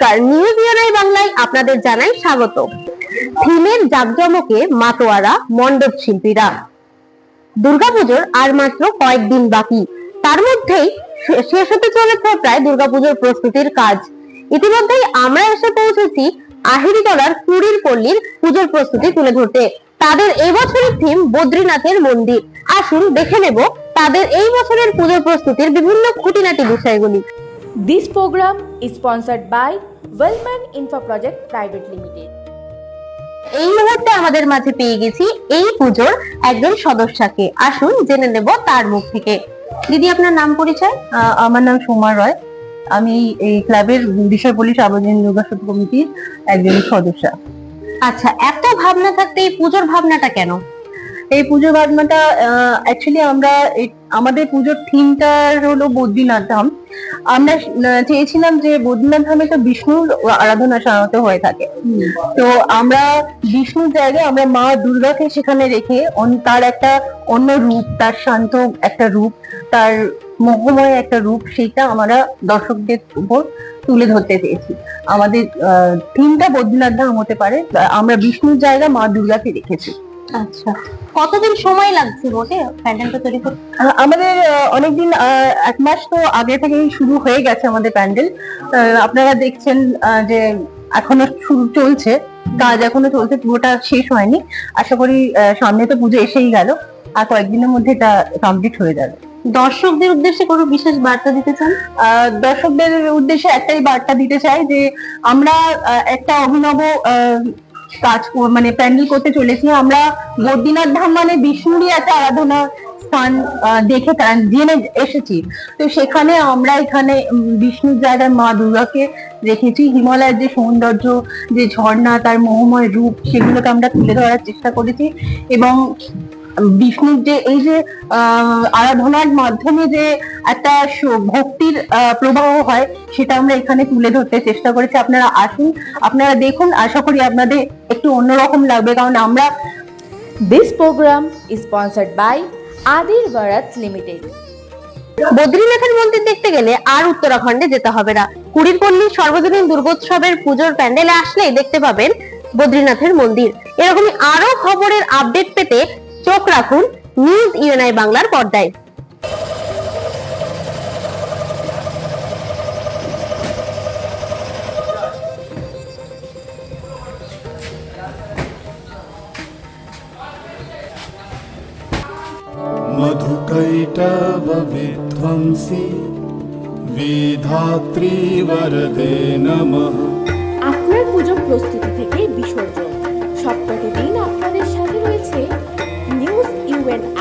নমস্কার নিউজ ইউরাই বাংলায় আপনাদের জানাই স্বাগত। থিমের জাকজমকে মাতোয়ারা, মণ্ডপ শিল্পীরা। দুর্গাপুজোর আর মাত্র কয়েকদিন বাকি। তার মধ্যেই শেষ হতে চলেছে প্রায় দুর্গাপুজোর প্রস্তুতির কাজ। ইতিমধ্যেই আমরা এসে পৌঁছেছি আহিরিতলার কুড়ির পল্লীর পুজোর প্রস্তুতি তুলে ধরতে। তাদের এই বছরের থিম বদ্রীনাথের মন্দির। আসুন দেখে নেব তাদের এই বছরের পুজোর প্রস্তুতির বিভিন্ন খুঁটিনাটি বিষয়গুলি। This program is sponsored by Wellman Info Project Private Limited. এই মুহূর্তে আমাদের মাঝে পেয়ে গেছি এই পুজোর একজন সদস্যকে। আসুন জেনে নেব তার মুখ থেকে। দিদি আপনার নাম পরিচয়? আহ, আমার নাম সোমা রয়। আমি এই ক্লাবের বিষয়পল্লী সার্বজনীন দুর্গাসূত্র কমিটির একজন সদস্য। আচ্ছা এত ভাবনা থাকতে এই পুজোর ভাবনাটা কেন? এই পুজোর ভাবনাটা অ্যাকচুয়ালি আমরা আমাদের পুজোর থিমটা হলো বদ্রীনাথ ধাম। আমরা চেয়েছিলাম যে বদ্রীনাথ ধামে তো বিষ্ণুর আরাধনা সাধারণত হয়ে থাকে। তো আমরা বিষ্ণুর জায়গায় আমরা মা দুর্গাকে সেখানে রেখে তার একটা অন্য রূপ, তার শান্ত একটা রূপ, তার মোহময় একটা রূপ সেটা আমরা দর্শকদের উপর তুলে ধরতে চেয়েছি আমাদের থিমটা বদ্রীনাথ ধাম হতে পারে। আমরা বিষ্ণুর জায়গা মা দুর্গাকে রেখেছি। আচ্ছা কতদিন সময় লাগছে মোটে প্যান্ডেলটা তৈরি করতে আমাদের অনেকদিন এক মাস তো আগে থেকেই শুরু হয়ে গেছে আমাদের প্যান্ডেল। আপনারা দেখছেন যে এখনও শুরু চলছে কাজ এখনও চলছে পুরোটা শেষ হয়নি। আশা করি সামনে তো পুজো এসেই গেল আর কয়েকদিনের মধ্যে এটা কমপ্লিট হয়ে যাবে। দর্শকদের উদ্দেশ্যে কোনো বিশেষ বার্তা দিতে চান? আহ, দর্শকদের উদ্দেশ্যে একটাই বার্তা দিতে চাই যে আমরা একটা অভিনব আহ, কাজ মানে প্যান্ডেল করতে চলেছি। আমরা বদ্রীনাথ ধাম মানে বিষ্ণুরই একটা আরাধনা স্থান দেখে জেনে এসেছি। তো সেখানে আমরা এখানে বিষ্ণুর জায়গায় মা দুর্গাকে দেখেছি। হিমালয়ের যে সৌন্দর্য, যে ঝর্ণা, তার মোহময় রূপ, সেগুলোকে আমরা তুলে ধরার চেষ্টা করেছি। এবং বিষ্ণুর যে এই যে আহ, আরাধনার মাধ্যমে যে একটা ভক্তির প্রবাহ হয় সেটা আমরা এখানে তুলে ধরতে চেষ্টা করেছি। আপনারা আসুন আপনারা দেখুন আশা করি আপনাদের একটু অন্যরকম লাগবে কারণ আমরা this program sponsored by Adir Bharat Limited. বদ্রীনাথের মন্দির দেখতে গেলে আর উত্তরাখণ্ডে যেতে হবে না। কুড়ির পল্লীর সর্বজনীন দুর্গোৎসবের পুজোর প্যান্ডেলে আসলেই দেখতে পাবেন বদ্রীনাথের মন্দির। এরকমই আরও খবরের আপডেট পেতে চোখ রাখুন নিউজ ইউএনআই বাংলার পর্দায় मधुकैटवविध्वंसि वेधात्री वरदे नमः আপনার পুজোর প্রস্তুতি নিউজ